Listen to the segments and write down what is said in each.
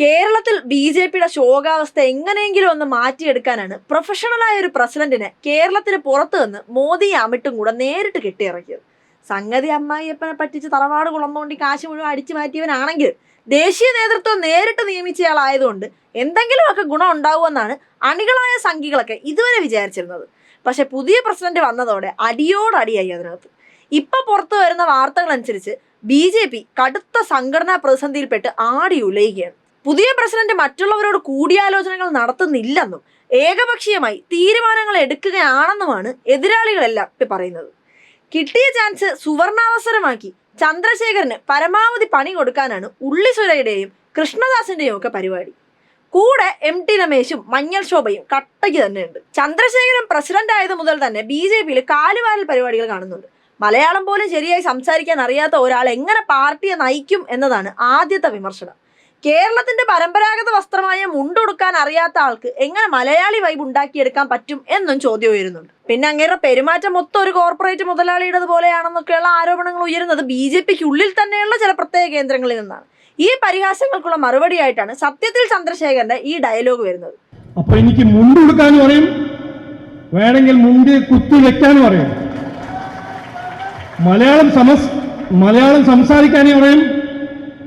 കേരളത്തിൽ B J പിയുടെ ശോകാവസ്ഥ എങ്ങനെയെങ്കിലും ഒന്ന് മാറ്റിയെടുക്കാനാണ് പ്രൊഫഷണലായ ഒരു പ്രസിഡന്റിനെ കേരളത്തിന് പുറത്തു നിന്ന് മോദി അമിട്ടും കൂടെ നേരിട്ട് കെട്ടിയിറക്കിയത്. സംഗതി അമ്മായിയപ്പനെ പറ്റിച്ച് തറവാട് കുളന്നോണ്ടി കാശ് മുഴുവൻ അടിച്ചു മാറ്റിയവനാണെങ്കിൽ ദേശീയ നേതൃത്വം നേരിട്ട് നിയമിച്ചയാളായതുകൊണ്ട് എന്തെങ്കിലുമൊക്കെ ഗുണം ഉണ്ടാവുമെന്നാണ് അണികളായ സംഘികളൊക്കെ ഇതുവരെ വിചാരിച്ചിരുന്നത്. പക്ഷെ പുതിയ പ്രസിഡന്റ് വന്നതോടെ അടിയോടടിയായി അതിനകത്ത്. ഇപ്പൊ പുറത്തു വരുന്ന വാർത്തകൾ അനുസരിച്ച് ബി കടുത്ത സംഘടനാ പ്രതിസന്ധിയിൽപ്പെട്ട് ആടി ഉലയുകയാണ്. പുതിയ പ്രസിഡന്റ് മറ്റുള്ളവരോട് കൂടിയാലോചനകൾ നടത്തുന്നില്ലെന്നും ഏകപക്ഷീയമായി തീരുമാനങ്ങൾ എടുക്കുകയാണെന്നുമാണ് എതിരാളികളെല്ലാം പറയുന്നത്. കിട്ടിയ ചാൻസ് സുവർണാവസരമാക്കി ചന്ദ്രശേഖരന് പരമാവധി പണി കൊടുക്കാനാണ് ഉള്ളിസുരയുടെയും കൃഷ്ണദാസിന്റെയും ഒക്കെ പരിപാടി. കൂടെ എം ടി രമേശും മഞ്ഞൾ ശോഭയും കട്ടയ്ക്ക് തന്നെയുണ്ട്. ചന്ദ്രശേഖരൻ പ്രസിഡന്റ് ആയത് മുതൽ തന്നെ ബി ജെ പിയിൽ കാലുവാരൽ പരിപാടികൾ കാണുന്നുണ്ട്. മലയാളം പോലും ശരിയായി സംസാരിക്കാൻ അറിയാത്ത ഒരാൾ എങ്ങനെ പാർട്ടിയെ നയിക്കും എന്നതാണ് ആദ്യത്തെ വിമർശനം. കേരളത്തിന്റെ പരമ്പരാഗത വസ്ത്രമായ മുണ്ടുടുക്കാൻ അറിയാത്ത ആൾക്ക് എങ്ങനെ മലയാളി വൈബ് ഉണ്ടാക്കിയെടുക്കാൻ പറ്റും എന്നും ചോദ്യം ഉയരുന്നുണ്ട്. പിന്നെ അങ്ങേരുടെ പെരുമാറ്റം മൊത്തം ഒരു കോർപ്പറേറ്റ് മുതലാളിയുടെ പോലെയാണെന്നൊക്കെയുള്ള ആരോപണങ്ങൾ ഉയരുന്നത് ബി ജെ പിക്ക് ഉള്ളിൽ തന്നെയുള്ള ചില പ്രത്യേക കേന്ദ്രങ്ങളിൽ നിന്നാണ്. ഈ പരിഹാസങ്ങൾക്കുള്ള മറുപടിയായിട്ടാണ് സത്യത്തിൽ ചന്ദ്രശേഖരന്റെ ഈ ഡയലോഗ് വരുന്നത്. അപ്പൊ എനിക്ക് മുണ്ട് അറിയും. വേണമെങ്കിൽ മുണ്ട് കുത്തി വെക്കാനും പറയും മലയാളം സമസ് മലയാളം സംസാരിക്കാനും അറിയും.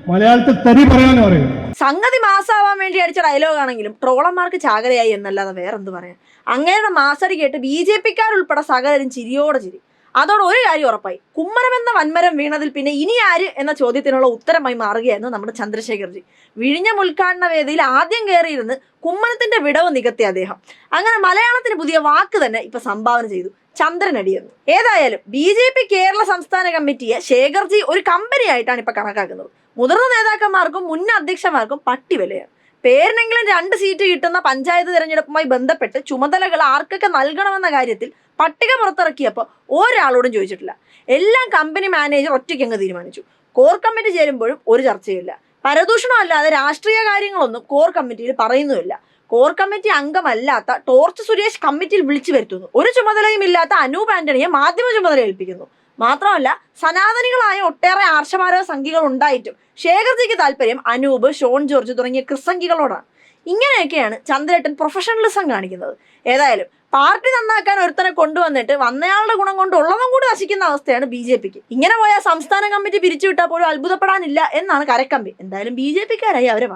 മലയാളത്തിൽ തെറി പറയാന്ന്. പറയും സംഗതി മാസാവാൻ വേണ്ടി അടിച്ച ഡയലോഗ് ആണെങ്കിലും ട്രോളന്മാർക്ക് ചാകരയായി എന്നല്ലാതെ വേറെന്ത് പറയാൻ? അങ്ങയുടെ മാസടി കേട്ട് ബി ജെ പിക്കാരുൾപ്പെടെ സകലരും ചിരിയോടെ ചിരി. അതോടെ ഒരു കാര്യം ഉറപ്പായി. കുമ്മരം എന്ന വൻമരം വീണതിൽ പിന്നെ ഇനി ആര് എന്ന ചോദ്യത്തിനുള്ള ഉത്തരമായി മാറുകയായിരുന്നു നമ്മുടെ ചന്ദ്രശേഖർജി. വിഴിഞ്ഞ ഉദ്ഘാടന വേദിയിൽ ആദ്യം കയറിയിരുന്ന് കുമ്മനത്തിന്റെ വിടവ് നികത്തിയ അദ്ദേഹം. അങ്ങനെ മലയാളത്തിന് പുതിയ വാക്ക് തന്നെ ഇപ്പൊ സംഭാവന ചെയ്തു. ചന്ദ്രനടിയെന്ന് ഏതായാലും ബി ജെ പി കേരള സംസ്ഥാന കമ്മിറ്റിയെ ശേഖർജി ഒരു കമ്പനിയായിട്ടാണ് ഇപ്പൊ കണക്കാക്കുന്നത്. മുതിർന്ന നേതാക്കന്മാർക്കും മുൻ അധ്യക്ഷന്മാർക്കും പട്ടി വിലയാണ്. പേരിനെങ്കിലും രണ്ട് സീറ്റ് കിട്ടുന്ന പഞ്ചായത്ത് തിരഞ്ഞെടുപ്പുമായി ബന്ധപ്പെട്ട് ചുമതലകൾ ആർക്കൊക്കെ നൽകണമെന്ന കാര്യത്തിൽ പട്ടിക പുറത്തിറക്കിയപ്പോൾ ഒരാളോടും ചോദിച്ചിട്ടില്ല. എല്ലാം കമ്പനി മാനേജർ ഒറ്റയ്ക്ക് അങ്ങ് തീരുമാനിച്ചു. കോർ കമ്മിറ്റി ചേരുമ്പോഴും ഒരു ചർച്ചയില്ല പരദൂഷണമല്ലാതെ രാഷ്ട്രീയ കാര്യങ്ങളൊന്നും കോർ കമ്മിറ്റിയിൽ പറയുന്നുമില്ല. കോർ കമ്മിറ്റി അംഗമല്ലാത്ത ടോർച്ച് സുരേഷ് കമ്മിറ്റിയിൽ വിളിച്ചു വരുത്തുന്നു. ഒരു ചുമതലയും ഇല്ലാത്ത അനൂപ് ആന്റണിയെ മാധ്യമ ചുമതല ഏൽപ്പിക്കുന്നു. മാത്രമല്ല സനാതനികളായ ഒട്ടേറെ ആർഷമാരോ സംഘികൾ ഉണ്ടായിട്ടും ശേഖർജിക്ക് താല്പര്യം അനൂപ് ഷോൺ ജോർജ് തുടങ്ങിയ ക്രിസംഖികളോടാണ് ഇങ്ങനെയൊക്കെയാണ് ചന്ദ്രേട്ടൻ പ്രൊഫഷണലിസം കാണിക്കുന്നത്. ഏതായാലും പാർട്ടി നന്നാക്കാൻ ഒരുത്തനെ കൊണ്ടുവന്നിട്ട് വന്നയാളുടെ ഗുണം കൊണ്ട് ഉള്ളതും കൂടി നശിക്കുന്ന അവസ്ഥയാണ് ബി ജെ പിക്ക്. ഇങ്ങനെ പോയാൽ സംസ്ഥാന കമ്മിറ്റി പിരിച്ചുവിട്ടാൽ പോലും അത്ഭുതപ്പെടാനില്ല എന്നാണ് കരക്കമ്പി. എന്തായാലും ബി ജെ പിക്കാരായി അവരെ